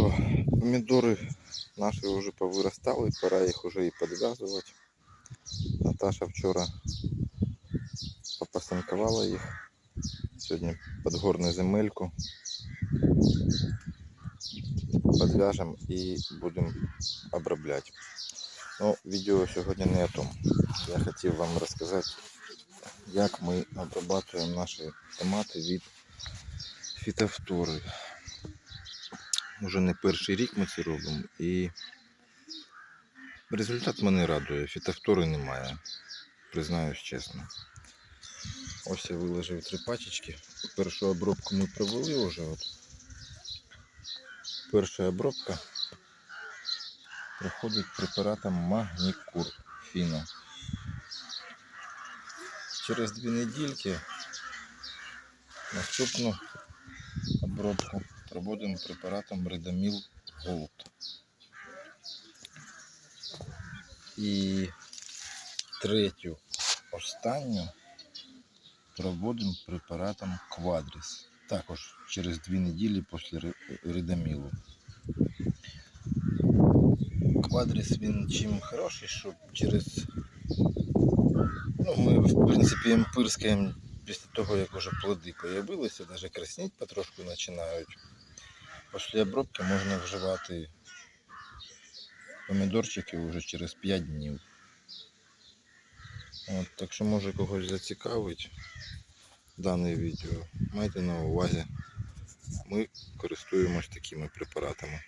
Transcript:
що, помідори наші вже повиростали, пора їх вже і підв'язувати. Наташа вчора попасанкувала їх. Сьогодні підгорну земельку. Підв'яжемо і будемо обробляти. Ну, відео сьогодні не о тому. Я хотів вам розказати, як ми обрабатуємо наші томати від фітофтори. Уже не перший рік ми це робимо і результат мене радує. Фітофтори немає. Признаюсь чесно. Ось я виложив три пачечки. Першу обробку ми провели вже. От. Перша обробка проходить препаратом Магнікур Фіна. Через дві недільки наступну обробку проводимо препаратом Редаміл Голд. І третю, останню проводимо препаратом Квадріс. Також через дві неділі після ре- Редамілу. Квадріс він чим хороший, що через. Ну, ми, в принципі, емпирскаємо після того, як вже плоди появилися, навіть красніть потрошку починають. Після обробки можна вживати помідорчики вже через 5 днів. От, так що може когось зацікавить дане відео. Майте на увазі, ми користуємось такими препаратами.